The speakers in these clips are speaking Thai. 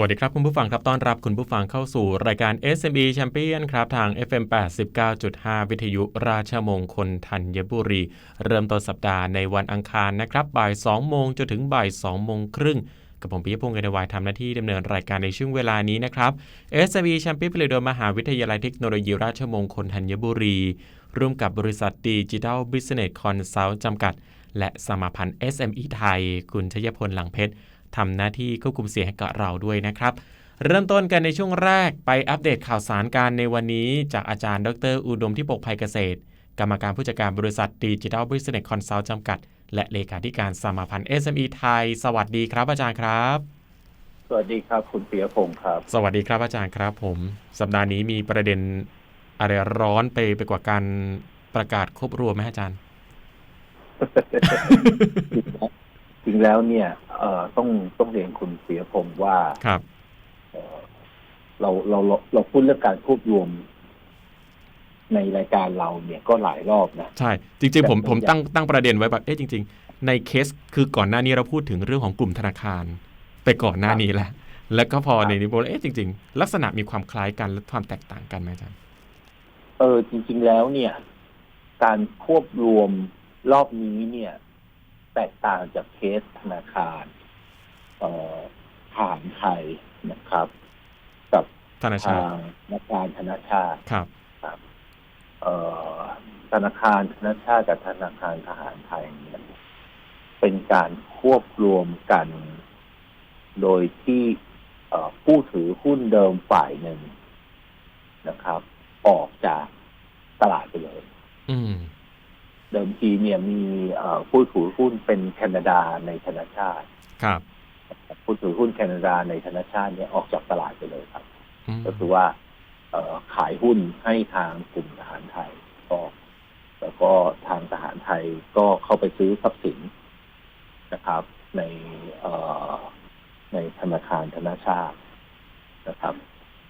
วัสดีครับคุณผู้ฟังครับต้อนรับคุณผู้ฟังเข้าสู่รายการ SME Champion ครับ ทาง FM 89.5 วิทยุราชมงคลธัญบุรี เริ่มต้นสัปดาห์ในวันอังคารนะครับบ่าย2โมงจนถึงบ่าย2โมงครึ่งกับผมปิยพงศ์กนวายทำหน้าที่ดำเนินรายการในช่วงเวลานี้นะครับ SME Champion ผลิตโดยมหาวิทยาลัยเทคโนโลยีราชมงคลธัญบุรี ร่วมกับบริษัทดิจิทัลบิสเนสคอนซัลท์จำกัด และสมาพันธ์ SME ไทย คุณชยพลหลังเพชร ทำหน้าที่ควบคุมเสียงให้กับเราด้วยนะครับ เริ่มต้นกันในช่วงแรกไปอัปเดตข่าวสารการในวันนี้ จากอาจารย์ ดร อุดมที่ปกภัยเกษตร กรรมการผู้จัดการบริษัทดิจิทัลบิสเนสคอนซัลท์จำกัด และเลขาธิการสมาพันธ์ SME ไทย สวัสดีครับอาจารย์ครับสวัสดีครับคุณเปียพงศ์ครับ สวัสดีครับอาจารย์ครับผม สัปดาห์นี้มีประเด็นอะไรร้อนไปไปกว่าการประกาศควบรวมไหมอาจารย์ จริงแล้วเนี่ย เอ่อต้องต้องเรียนคุณเปียพงศ์ว่าครับเอ่อเราเราเราเราพูดเรื่องการควบรวม ในรายการเราเนี่ยก็หลายรอบนะ ใช่ จริง ๆ ผมแต่ผมผมอยากตั้งตั้งประเด็นไว้แบบเอ๊ะจริง ๆ ในเคสคือก่อนหน้านี้เราพูดถึงเรื่องของกลุ่มธนาคาร ไปก่อนหน้านี้แล้วแล้วก็พอในนี้บอกเอ๊ะจริง ๆ ลักษณะมีความคล้ายกันและความแตกต่างกันไหมอาจารย์เออจริง ๆ แล้วเนี่ย การควบรวมรอบนี้เนี่ย แตกต่างจากเคสธนาคารเอ่อฐานไทยนะครับ กับธนาชาทาติงธนาคารธนาชาติครับเอ่อธนาคารธนาชาติกับธนาคารทหารไทยเนี่ยเป็นการควบรวมกัน โดยที่เอ่อผู้ถือหุ้นเดิมฝ่ายหนึ่งนะครับ ออกจากตลาดไปเลย อืม เดิมทีเนี่ยมีเอ่อผู้ถือหุ้นเป็นแคนาดาในธนาชาติ ครับผู้ถือหุ้นแคนาดาในธนาชาติเนี่ยออกจากตลาดไปเลยครับอืมก็คือว่าเอ่อขายหุ้นให้ทางกลุ่มทหารไทยก็แล้วก็ทางทหารไทยก็เข้าไปซื้อทรัพย์สินนะครับ ในเอ่อในธนาคารธนาชาตินะครับ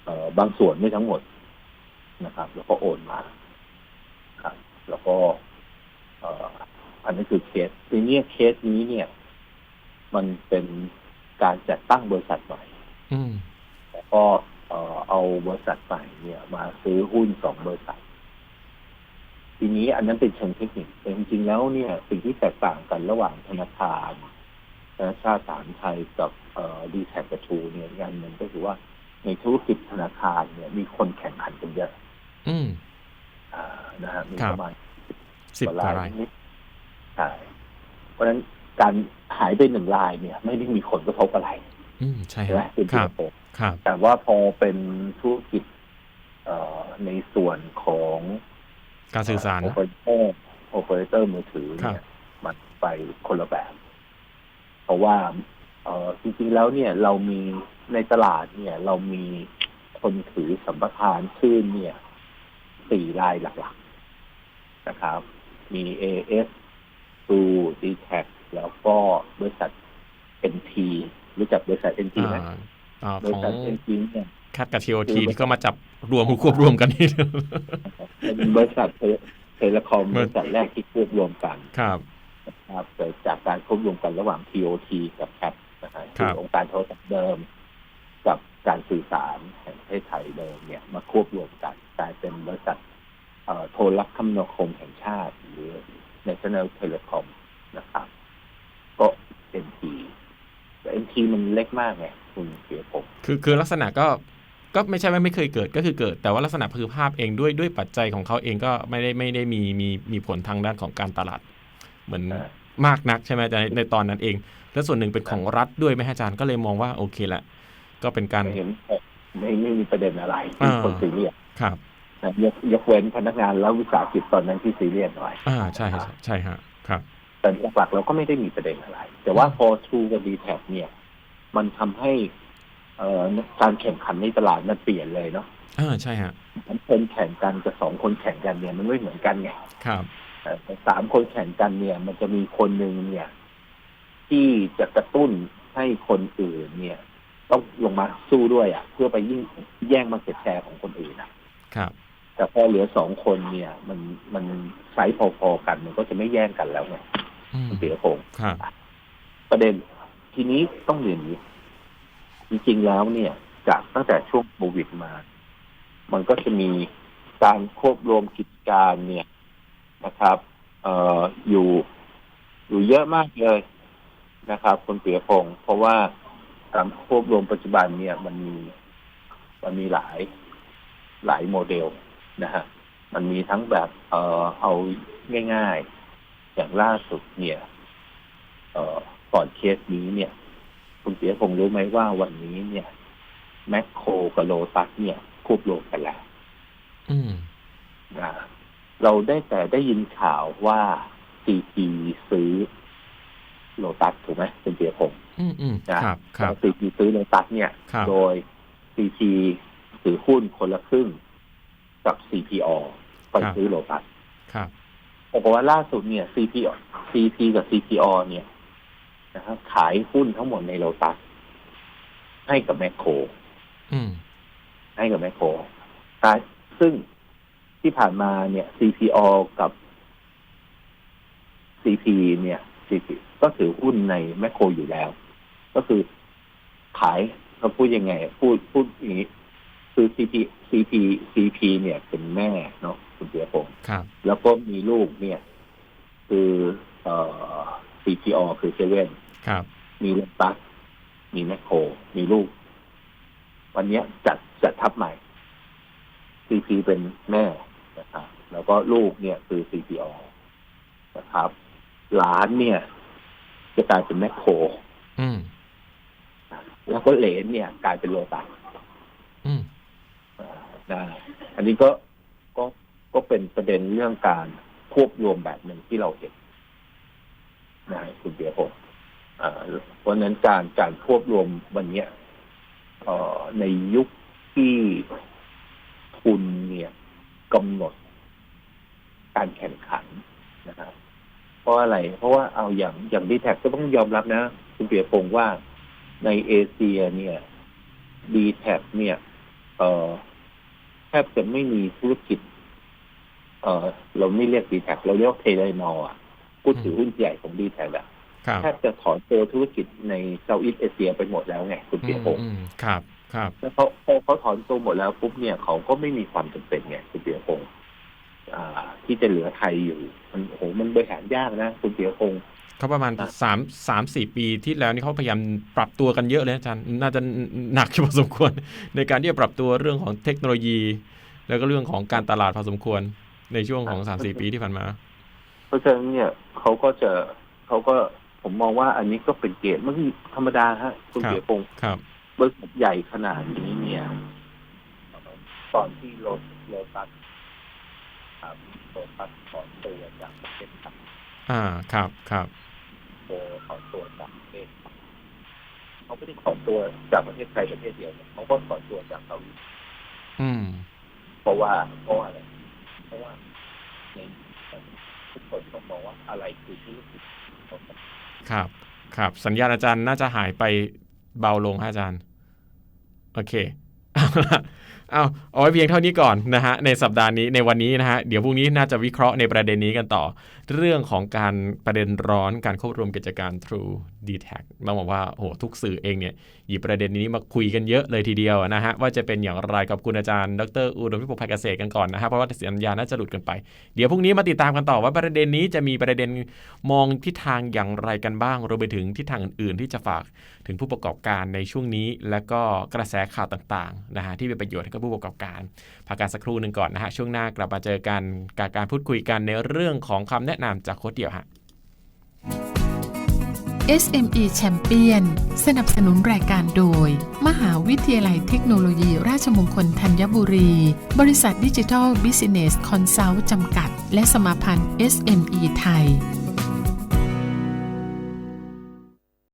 เอ่อบางส่วนไม่ทั้งหมดนะครับ แล้วก็โอนมาครับ แล้วก็เอ่ออันนี้คือเคสทีนี้เคสนี้เนี่ย มันเป็นการจัดตั้งบริษัทใหม่อืมแล้วก็เอ่อเอาบริษัทใหม่เนี่ย มาซื้อหุ้นสองบริษัท ทีนี้อันนั้นเป็นเชิงเทคนิคแต่จริงๆแล้วเนี่ย สิ่งที่แตกต่างกันระหว่างธนาคารธนาชาติสารไทยกับดีแท็กกับทูเนี่ยอย่างหนึ่งก็คือว่าในธุรกิจธนาคารเนี่ย มีคนแข่งขันกันเยอะ อืมอ่านะฮะมีครัปบระมาณ สิบกว่ารายนิดๆใช่เพราะฉะนั้นการหายไปหนึ่งรายเนี่ย ไม่ได้มีผลกระทบอะไรอืมใช่ใช่ไหมฮะเป็นคที่รับระบบครับแต่ว่าพอเป็นธุรกิจเอ่อในส่วนของการสื่อสารโอเปอเรเตอร์โอเปอเรเตอร์มือถือครัเนี่ยบมันไปคนละแบบ เพราะว่าเอ่อจริงๆแล้วเนี่ยเรามีในตลาดเนี่ย เรามีคนถือสัมปทานชื่อเนี่ยสี่รายหลักๆนะครับ มี AS ทู d t แทแล้วก็บริษัท NT รู้จักบริษัท NT ไหมอ่าอ่าบขริองษัท NT เนี่ยแคทกับทีโอทีที่ก็มาจับรวมควบรวมกันนี่เป็นบริษัทเทเทเลคอมเมื่บอริษัทแรกที่ควบรวมกันครับนะครับเกิดจากการควบรวมกันระหว่าง TOT กับแคทนะฮะครับองค์การโทรศัพท์เดิม กับการสื่อสารแห่งประเทศไทยเดิมเนี่ยมาควบรวมกันกลายเป็นบริษัทเอ่อโทรคมนาคมแห่งชาติหรือ National Telecom นะครับ ก็ NT แต่ NT มันเล็กมากไงคุณเสียผมคือคือลักษณะก็ก็ไม่ใช่ว่าไม่เคยเกิดก็คือเกิด แต่ว่าลักษณะคือภาพเองด้วยด้วยปัจจัยของเขาเองก็ไม่ได้ไม่ได้มีมีมีผลทางด้านของการตลาด เหมือนอ่ามากนักใช่ไหมอาจารย์ในในตอนนั้นเอง และส่วนหนึ่งเป็นของรัฐด้วยไหมฮะอาจารย์ก็เลยมองว่าโอเคแหละ ก็เป็นการไม่เห็นไม่ไม่มีประเด็นอะไรที่อ่าคนซีเรียสครับนะ ยกยกเว้นพนักงานแล้ววิสาหกิจตอนนั้นที่ซีเรียสหน่อยอ่าใช่ใช่ใช่ฮะครับแต่หลักๆเราก็ไม่ได้มีประเด็นอะไร แต่ว่าพอ True กับ d t แทเนี่ย มันทำให้เอ่อการแข่งขันในตลาดมันเปลี่ยนเลยเนาะอ่าใช่ฮะมันคนแข่งกันกับสองคนแข่งกันเนี่ยมันไม่เหมือนกันไงครับแต่สามคนแข่งกันเนี่ย มันจะมีคนหนึ่งเนี่ย ที่จะกระตุ้นให้คนอื่นเนี่ย ต้องลงมาสู้ด้วยอะ่ะ เพื่อไปยิ่งแย่งมาเก็ตแชร์ของคนอื่นอะ ครับ แต่พอเหลือสองคนเนี่ย มันมันไซส์พอๆกัน มันก็จะไม่แย่งกันแล้วไงอืมคุณเปียพงศ์ครับประเด็นทีนี้ต้องเรียนอย่างนี้ จริงๆแล้วเนี่ย จากตั้งแต่ช่วงโควิดมา มันก็จะมีการควบรวมกิจการเนี่ยนะครับ เอ่ออยู่อยู่เยอะมากเลยนะครับ คุณเปียพงศ์เพราะว่าการควบรวมปัจจุบันเนี่ย มันมีมันมีหลายหลายโมเดล นะฮะมันมีทั้งแบบเอ่อเอาง่าย ๆ อย่างล่าสุดเนี่ย เอ่อก่อนเคสนี้เนี่ย คุณเปียพงศ์รู้ไหมว่าวันนี้เนี่ย แมคโครกับโลตัสเนี่ยควบรวมกันแล้วอืมนะเราได้แต่ได้ยินข่าวว่าซีพีซื้อโลตัสถูกไหมคุณเปียพงศ์อืมอืมครับครับซีพีซื้อโลตัสเนี่ยครับโดยซีพีถือหุ้นคนละครึ่ง กับ CPO ไปซื้อโลตัสครับปรากฏว่าล่าสุดเนี่ย CPO CP กับ CPO เนี่ยนะครับขายหุ้นทั้งหมดในโลตัสให้กับแมคโครอืมให้กับแมคโครขายซึ่งที่ผ่านมาเนี่ย CPO กับ CP เนี่ย CP ก็ถือหุ้นในแมคโครอยู่แล้ว ก็คือขายเขาพูดยังไง พูดพูดอย่างนี้ คือ CP CP CP เนี่ยเป็นแม่เนาะคุณเสียพงศ์ครับ แล้วก็มีลูกเนี่ย คือเอ่อ CPO คือเซเว่นครับ มีเลนตัสมีแมคโครมีลูก วันเนี้ยจัดจัดทับใหม่ CP เป็นแม่นะครับแล้วก็ลูกเนี่ยคือ CPO นะครับ หลานเนี่ย จะกลายเป็นแมคโครอืมแล้วก็เหลนเนี่ย กลายเป็นโลตัสอืม นะอันนี้ก็ก็ก็เป็นประเด็นเรื่องการควบรวมแบบหนึ่งที่เราเห็นนะคุณเบียร์ผมเพราะนั้นการการควบรวมวันเนี้ยในยุคที่ทุนเนี่ยกำหนดการแข่งขันนะครับเพราะอะไร เพราะว่าเอาอย่างอย่างดีแท็ก็ต้องยอมรับนะ คุณเปียพงศ์ว่าในเอเชียเนี่ยดีแท็เนี่ย เออ แทบจะไม่มีธุรกิจ เอ่อเราไม่เรียกดีแท็เราเรียกเทเลนออะผู้ถือหุ้นใหญ่ของดีแท็อะครับแทบจะถอนตัวธุรกิจในเซาท์อีสเอเชียไปหมดแล้วไงคุณอืเปียมพงศ์อืมครับครับแล้วเขาพอเขาถอนตัวหมดแล้วปุ๊บเนี่ยเขาก็ไม่มีความจำเป็นไงคุณเปียพงศ์อ่าที่จะเหลือไทยอยู่ มันโอ้โหมันบริหารยากนะคุณเปียพงศ์ เขาประมาณอะสามสามสี่ปีที่แล้วนี่เขาพยายามปรับตัวกันเยอะเลยนะอาจารย์น่าจะหนักอยู่พอสมควร ในการที่จะปรับตัวเรื่องของเทคโนโลยี แล้วก็เรื่องของการตลาดพอสมควรในช่วงของสามสี่ปีที่ผ่านมา เพราะฉะนั้นเนี่ยเขาก็จะเขาก็ผมมองว่าอันนี้ก็เป็นเกณฑ์มันธรรมดาฮะคุณครับเปียพงศ์ครับบริษัทใหญ่ขนาดนี้เนี่ย ตอนที่โลโลตัสครับโลตัสถอนตัวจากประเทศไทยอ่า ครับ ครับ โลถอนตัวจากประเทศเขาไม่ได้ถอนตัวจากประเทศไทยประเทศเดียวเนี่ยเขาก็ถอนตัวจากเกาหลีอืมเพราะว่าเพราะว่าอะไรเพราะว่าในทุกคนต้องมองว่าอะไรคือธุรกิจครับ ครับ สัญญาณอาจารย์น่าจะหายไปเบาลงฮะอาจารย์ โอเคเอาละ เอาเอาไว้เพียงเท่านี้ก่อนนะฮะในสัปดาห์นี้ในวันนี้นะฮะเดี๋ยวพรุ่งนี้น่าจะวิเคราะห์ในประเด็นนี้กันต่อ เรื่องของการประเด็นร้อนการควบรวมกิจการ True d t a c ต้องบอกว่าโอ้โหทุกสื่อเองเนี่ยหยิบประเด็นนี้มาคุยกันเยอะเลยทีเดียวนะฮะว่าจะเป็นอย่างไรกับคุณอาจารย์ ดรอุดมพิพงศ์ภัยเกษตรกันก่อนนะฮะเพราะว่าสัญญาณน่าจะหลุดกันไป เดี๋ยวพรุ่งนี้มาติดตามกันต่อว่าประเด็นนี้จะมีประเด็นมองทิศทางอย่างไรกันบ้างรวมไปถึงทิศทางอื่นๆที่จะฝากถึงผู้ประกอบการในช่วงนี้ และก็กระแสข่าวต่างๆนะฮะที่เป็นประโยชน์ให้ผู้ประกอบการพักการสักครู่หนึ่งก่อนนะฮะช่วงหน้ากลับมาเจอกันกับการพูดคุยกันในเรื่องของคำแนะนำจากโค้ชเดี่ยวฮะ SME Champion สนับสนุนรายการโดย มหาวิทยาลัยเทคโนโลยี ราชมงคลธัญบุรี บริษัทดิจิทัลบิสเนสคอนซัลท์จำกัด และสมาพันธ์ SME ไทย